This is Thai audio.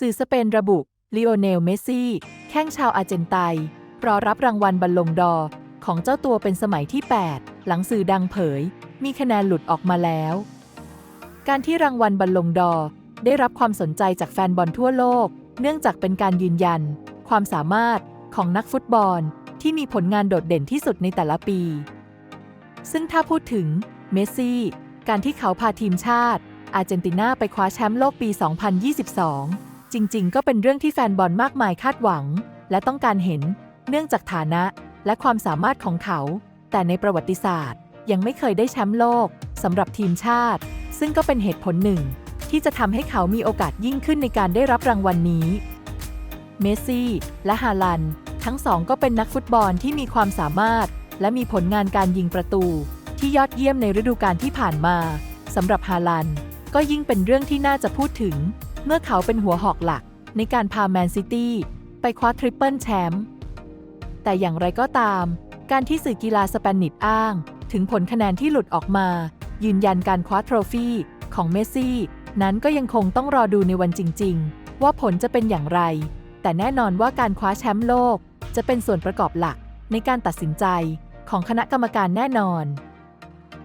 สื่อสเปนระบุลีโอเนล เมสซี่ แข้งชาวอาร์เจนไตรอรับรางวัลบัลลงดอของเจ้าตัวเป็นสมัยที่ 8 หลังสื่อดังเผย มีคะแนนหลุดออกมาแล้ว การที่รางวัลบัลลงดอได้รับความสนใจจากแฟนบอลทั่วโลก เนื่องจากเป็นการยืนยัน ความสามารถของนักฟุตบอลที่มีผลงานโดดเด่นที่สุดในแต่ละปี ซึ่งถ้าพูดถึงเมสซี่ การที่เขาพาทีมชาติ อาร์เจนตินาไปคว้าแชมป์โลกปี 2022 จริง ๆ ก็เป็นเรื่องที่แฟนบอลมากมายคาดหวัง และต้องการเห็น เนื่องจากฐานะและความสามารถของเขา แต่ในประวัติศาสตร์ ยังไม่เคยได้แชมป์โลกสำหรับทีมชาติ ซึ่งก็เป็นเหตุผลหนึ่ง ที่จะทำให้เขามีโอกาสยิ่งขึ้นในการได้รับรางวัลนนี้เมสซี่และฮาลัน ทั้งสองก็เป็นนักฟุตบอลที่มีความสามารถ และมีผลงานการยิงประตู ที่ยอดเยี่ยมในฤดูกาลที่ผ่านมาสำหรับฮาลัน ก็ยิ่งเป็นเรื่องที่น่าจะพูดถึง เมื่อเขาเป็นหัวหอกหลักในการพาแมนซิตี้ไปคว้าทริปเปิลแชมป์ แต่อย่างไรก็ตาม การที่สื่อกีฬาสเปนิชอ้าง ถึงผลคะแนนที่หลุดออกมา ยืนยันการคว้าโทรฟี่ของเมสซี่ นั้นก็ยังคงต้องรอดูในวันจริง ๆ ว่าผลจะเป็นอย่างไร แต่แน่นอนว่าการคว้าแชมป์โลก จะเป็นส่วนประกอบหลักในการตัดสินใจของคณะกรรมการแน่นอน